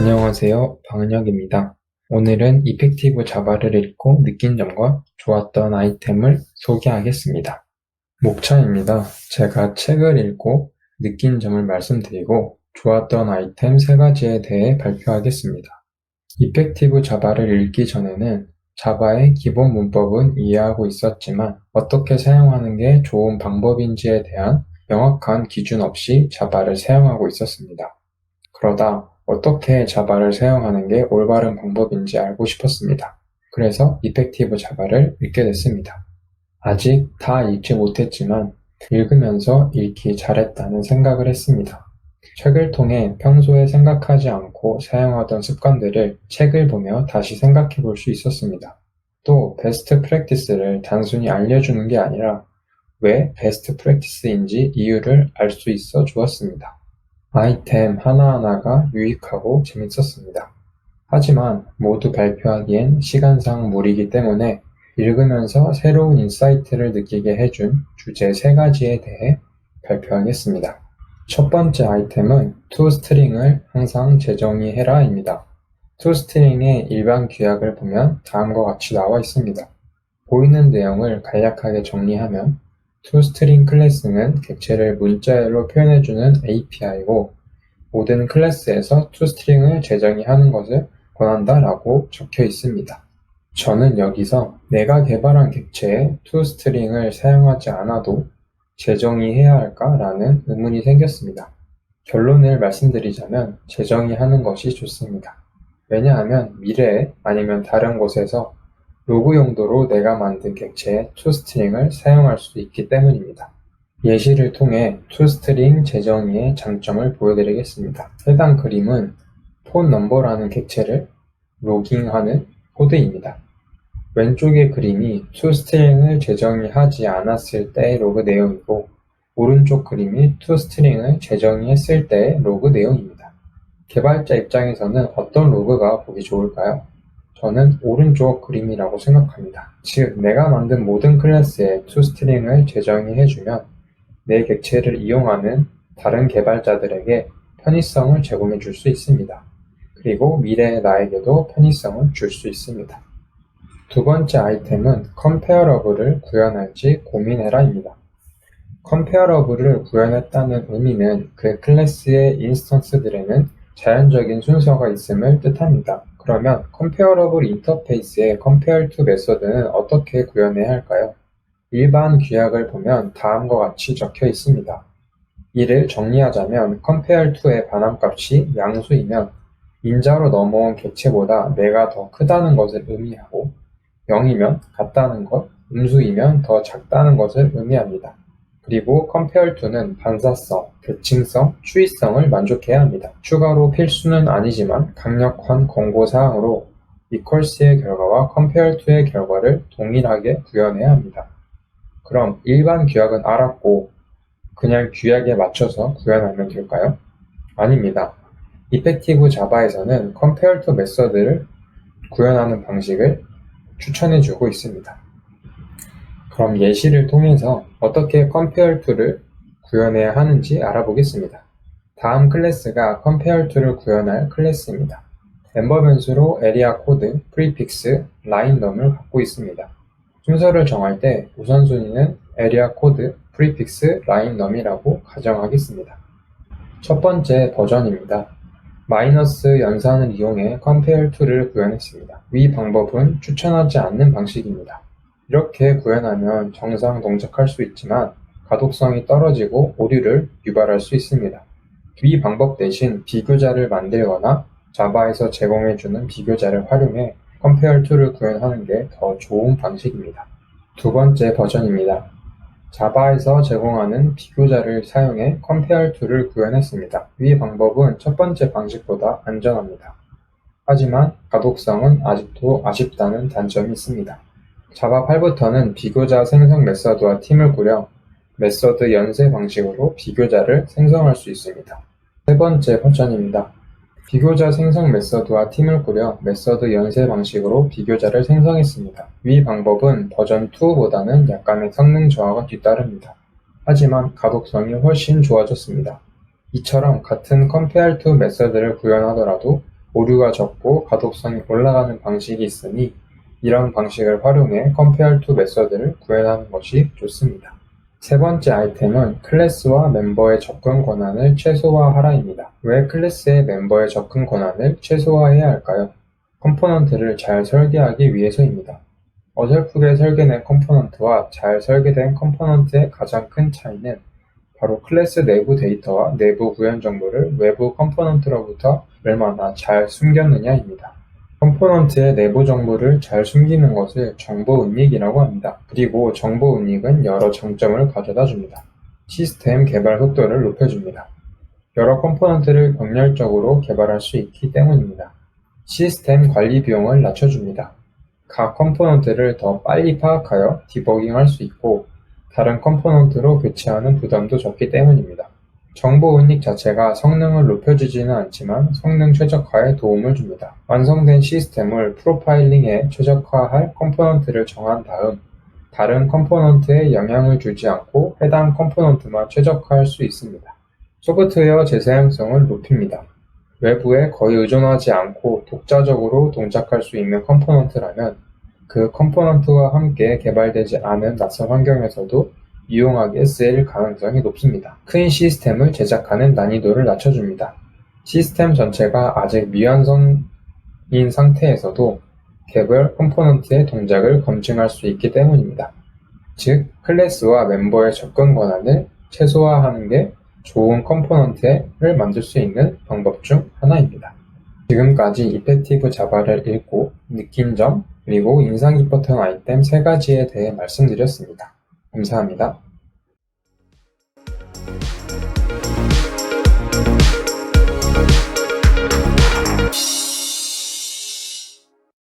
안녕하세요. 방은혁입니다. 오늘은 이펙티브 자바를 읽고 느낀 점과 좋았던 아이템을 소개하겠습니다. 목차입니다. 제가 책을 읽고 느낀 점을 말씀드리고 좋았던 아이템 세 가지에 대해 발표하겠습니다. 이펙티브 자바를 읽기 전에는 자바의 기본 문법은 이해하고 있었지만 어떻게 사용하는 게 좋은 방법인지에 대한 명확한 기준 없이 자바를 사용하고 있었습니다. 그러다 어떻게 자바를 사용하는 게 올바른 방법인지 알고 싶었습니다. 그래서 이펙티브 자바를 읽게 됐습니다. 아직 다 읽지 못했지만 읽으면서 읽기 잘했다는 생각을 했습니다. 책을 통해 평소에 생각하지 않고 사용하던 습관들을 책을 보며 다시 생각해 볼 수 있었습니다. 또 베스트 프랙티스를 단순히 알려주는 게 아니라 왜 베스트 프랙티스인지 이유를 알 수 있어 좋았습니다. 아이템 하나하나가 유익하고 재밌었습니다. 하지만 모두 발표하기엔 시간상 무리이기 때문에 읽으면서 새로운 인사이트를 느끼게 해준 주제 세 가지에 대해 발표하겠습니다. 첫 번째 아이템은 toString을 항상 재정의해라입니다. toString의 일반 규약을 보면 다음과 같이 나와 있습니다. 보이는 내용을 간략하게 정리하면 toString 클래스는 객체를 문자열로 표현해주는 API고 모든 클래스에서 toString을 재정의 하는 것을 권한다 라고 적혀 있습니다. 저는 여기서 내가 개발한 객체에 toString을 사용하지 않아도 재정의해야 할까? 라는 의문이 생겼습니다. 결론을 말씀드리자면 재정의하는 것이 좋습니다. 왜냐하면 미래에 아니면 다른 곳에서 로그 용도로 내가 만든 객체의 toString을 사용할 수 있기 때문입니다. 예시를 통해 toString 재정의의 장점을 보여드리겠습니다. 해당 그림은 폰 넘버라는 객체를 로깅하는 코드입니다. 왼쪽의 그림이 toString을 재정의하지 않았을 때의 로그 내용이고 오른쪽 그림이 toString을 재정의했을 때의 로그 내용입니다. 개발자 입장에서는 어떤 로그가 보기 좋을까요? 저는 오른쪽 그림이라고 생각합니다. 즉, 내가 만든 모든 클래스에 toString을 재정의해 주면 내 객체를 이용하는 다른 개발자들에게 편의성을 제공해 줄 수 있습니다. 그리고 미래의 나에게도 편의성을 줄 수 있습니다. 두 번째 아이템은 comparable을 구현할지 고민해라입니다. comparable을 구현했다는 의미는 그 클래스의 인스턴스들에는 자연적인 순서가 있음을 뜻합니다. 그러면 comparable 인터페이스의 compare to 메소드는 어떻게 구현해야 할까요? 일반 규약을 보면 다음과 같이 적혀 있습니다. 이를 정리하자면 compare to의 반환값이 양수이면 인자로 넘어온 객체보다 내가 더 크다는 것을 의미하고 0이면 같다는 것, 음수이면 더 작다는 것을 의미합니다. 그리고 compare to는 반사성, 대칭성, 추이성을 만족해야 합니다. 추가로 필수는 아니지만 강력한 권고사항으로 equals의 결과와 compare to의 결과를 동일하게 구현해야 합니다. 그럼 일반 규약은 알았고 그냥 규약에 맞춰서 구현하면 될까요? 아닙니다. 이펙티브 자바에서는 compare to 메서드를 구현하는 방식을 추천해주고 있습니다. 그럼 예시를 통해서 어떻게 compare to를 구현해야 하는지 알아보겠습니다. 다음 클래스가 compare to를 구현할 클래스입니다. 멤버 변수로 area 코드, 프리픽스, 라인 넘을 갖고 있습니다. 순서를 정할 때 우선순위는 area 코드, 프리픽스, 라인 넘이라고 가정하겠습니다. 첫 번째 버전입니다. 마이너스 연산을 이용해 compare to를 구현했습니다. 위 방법은 추천하지 않는 방식입니다. 이렇게 구현하면 정상 동작할 수 있지만 가독성이 떨어지고 오류를 유발할 수 있습니다. 위 방법 대신 비교자를 만들거나 자바에서 제공해주는 비교자를 활용해 compare to를 구현하는 게 더 좋은 방식입니다. 두 번째 버전입니다. 자바에서 제공하는 비교자를 사용해 compare to를 구현했습니다. 위 방법은 첫 번째 방식보다 안전합니다. 하지만 가독성은 아직도 아쉽다는 단점이 있습니다. 자바 8부터는 비교자 생성 메서드와 팀을 꾸려 메서드 연쇄 방식으로 비교자를 생성할 수 있습니다. 세 번째 버전입니다. 비교자 생성 메서드와 팀을 꾸려 메서드 연쇄 방식으로 비교자를 생성했습니다. 위 방법은 버전 2보다는 약간의 성능 저하가 뒤따릅니다. 하지만 가독성이 훨씬 좋아졌습니다. 이처럼 같은 to 메서드를 구현하더라도 오류가 적고 가독성이 올라가는 방식이 있으니 이런 방식을 활용해 compare to 메서드를 구현하는 것이 좋습니다. 세 번째 아이템은 클래스와 멤버의 접근 권한을 최소화하라입니다. 왜 클래스의 멤버의 접근 권한을 최소화해야 할까요? 컴포넌트를 잘 설계하기 위해서입니다. 어설프게 설계된 컴포넌트와 잘 설계된 컴포넌트의 가장 큰 차이는 바로 클래스 내부 데이터와 내부 구현 정보를 외부 컴포넌트로부터 얼마나 잘 숨겼느냐입니다. 컴포넌트의 내부 정보를 잘 숨기는 것을 정보 은닉이라고 합니다. 그리고 정보 은닉은 여러 장점을 가져다 줍니다. 시스템 개발 속도를 높여줍니다. 여러 컴포넌트를 병렬적으로 개발할 수 있기 때문입니다. 시스템 관리 비용을 낮춰줍니다. 각 컴포넌트를 더 빨리 파악하여 디버깅할 수 있고 다른 컴포넌트로 교체하는 부담도 적기 때문입니다. 정보 은닉 자체가 성능을 높여주지는 않지만 성능 최적화에 도움을 줍니다. 완성된 시스템을 프로파일링에 최적화할 컴포넌트를 정한 다음 다른 컴포넌트에 영향을 주지 않고 해당 컴포넌트만 최적화할 수 있습니다. 소프트웨어 재사용성을 높입니다. 외부에 거의 의존하지 않고 독자적으로 동작할 수 있는 컴포넌트라면 그 컴포넌트와 함께 개발되지 않은 낯선 환경에서도 유용하게 쓰일 가능성이 높습니다. 큰 시스템을 제작하는 난이도를 낮춰줍니다. 시스템 전체가 아직 미완성인 상태에서도 개별 컴포넌트의 동작을 검증할 수 있기 때문입니다. 즉, 클래스와 멤버의 접근 권한을 최소화하는 게 좋은 컴포넌트를 만들 수 있는 방법 중 하나입니다. 지금까지 이펙티브 자바를 읽고 느낀 점, 그리고 인상 깊었던 아이템 세 가지에 대해 말씀드렸습니다. 감사합니다.